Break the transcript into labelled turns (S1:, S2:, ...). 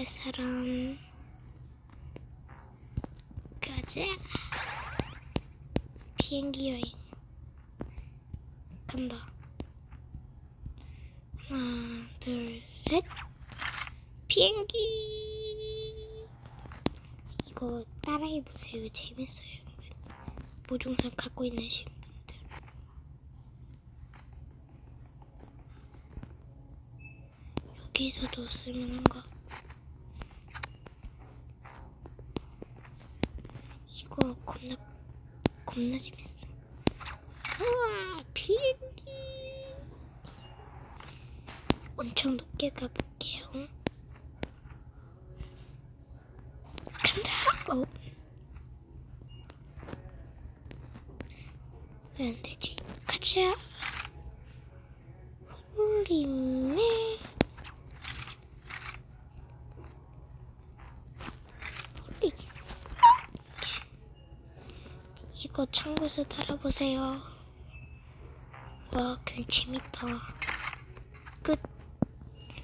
S1: 갈 사람 가자 비행기 여행. 간다. 하나 둘 셋. 비행기! 이거 따라해보세요. 이거 재밌어요 은근. 무중상 갖고 있는 신분들. 여기서도 쓸만한가 이거 겁나 겁나 재밌어. 우와 비행기. 엄청 높게 가볼게요. 간다. 어. 왜안 되지? 가자. 홀리 이거 참고서 달아보세요. 와 그냥 재밌다. 끝